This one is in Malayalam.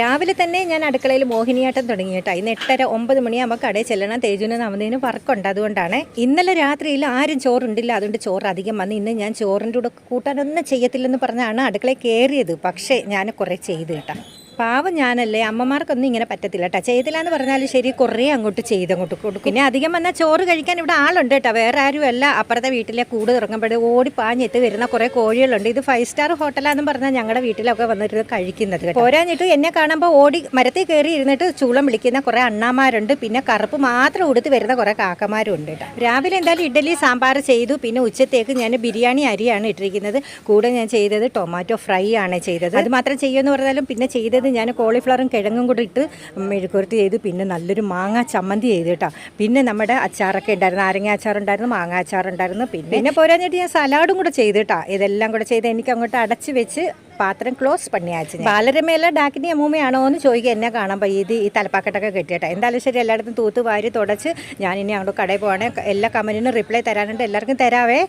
രാവിലെ തന്നെ ഞാൻ അടുക്കളയിൽ മോഹിനിയാട്ടം തുടങ്ങി ഇന്ന് എട്ടര ഒമ്പത് മണിയാകുമ്പോൾ കടയിൽ ചെല്ലണം. തേജുവിന് നവനീന് വർക്കുണ്ട്. അതുകൊണ്ടാണ് ഇന്നലെ രാത്രിയിൽ ആരും ചോറുണ്ടില്ല. അതുകൊണ്ട് ചോറ് അധികം വന്ന് ഇന്ന് ഞാൻ ചോറിന്റെ കൂടെ കൂട്ടാനൊന്നും ചെയ്യത്തില്ലെന്ന് പറഞ്ഞാണ് അടുക്കളയിൽ കയറിയത് പക്ഷേ ഞാൻ കുറേ ചെയ്ത് കേട്ടോ. പാവം ഞാനല്ലേ അമ്മമാർക്കൊന്നും ഇങ്ങനെ പറ്റത്തില്ല കേട്ടോ ചെയ്തില്ല എന്ന് പറഞ്ഞാലും ശരി കുറേ അങ്ങോട്ട് ചെയ്തങ്ങോട്ട് കൊടുക്കും. പിന്നെ അധികം വന്നാൽ ചോറ് കഴിക്കാൻ ഇവിടെ ആളുണ്ട് കേട്ടോ വേറെ ആരും അല്ല. അപ്പുറത്തെ വീട്ടിലെ കൂട് ഇറങ്ങുമ്പോഴേ ഓടി പാഞ്ഞെത്തി വരുന്ന കുറേ കോഴികളുണ്ട്. ഇത് ഫൈവ് സ്റ്റാർ ഹോട്ടലാന്ന് പറഞ്ഞാൽ ഞങ്ങളുടെ വീട്ടിലൊക്കെ വന്നിട്ട് കഴിക്കുന്നത് പോരാഞ്ഞിട്ട് എന്നെ കാണുമ്പോൾ ഓടി മരത്തിൽ കയറി ഇരുന്നിട്ട് ചൂളം വിളിക്കുന്ന കുറേ അണ്ണാമാരുണ്ട്. പിന്നെ കറുപ്പ് മാത്രം ഉടുത്ത് വരുന്ന കുറേ കാക്കമാരും ഉണ്ട് കേട്ടോ രാവിലെ എന്തായാലും ഇഡ്ഡലി സാമ്പാർ ചെയ്തു. പിന്നെ ഉച്ചത്തേക്ക് ഞാൻ ബിരിയാണി അരിയാണ് ഇട്ടിരിക്കുന്നത്. കൂടെ ഞാൻ ചെയ്തത് ടൊമാറ്റോ ഫ്രൈ ആണ് ചെയ്തത്. അത് മാത്രം ചെയ്യുമെന്ന് പറഞ്ഞാലും പിന്നെ ചെയ്തത് ഞാൻ കോളിഫ്ലവറും കിഴങ്ങും കൂടി ഇട്ട് മെഴുക്കുരുത്തി ചെയ്തു പിന്നെ നല്ലൊരു മാങ്ങ ചമ്മന്തി ചെയ്തു കേട്ടോ. പിന്നെ നമ്മുടെ അച്ചാറൊക്കെ ഉണ്ടായിരുന്നു. നാരങ്ങ അച്ചാറുണ്ടായിരുന്നു മാങ്ങ അച്ചാറുണ്ടായിരുന്നു. പിന്നെ പിന്നെ പോരാഞ്ഞിട്ട് ഞാൻ സലാഡും കൂടെ ചെയ്തു കേട്ടോ. ഇതെല്ലാം കൂടെ ചെയ്ത് എനിക്ക് അങ്ങോട്ട് അടച്ച് വെച്ച് പാത്രം ക്ലോസ് പണിയാച്ചു ബാലരമേല ഡാക്കിനി അമ്മൂമ്മയാണോ എന്ന് ചോദിക്കുക എന്നെ കാണാൻ ഇത് ഈ തലപ്പാക്കെട്ടൊക്കെ കെട്ടിയിട്ടാ എന്തായാലും ശരി എല്ലായിടത്തും തൂത്ത് വാരി തുടച്ച് ഞാനിനി അങ്ങോട്ട് കടയിൽ പോകണേ എല്ലാ കമന്റിനും റിപ്ലൈ തരാനുണ്ട്. എല്ലാവർക്കും തരാവേ.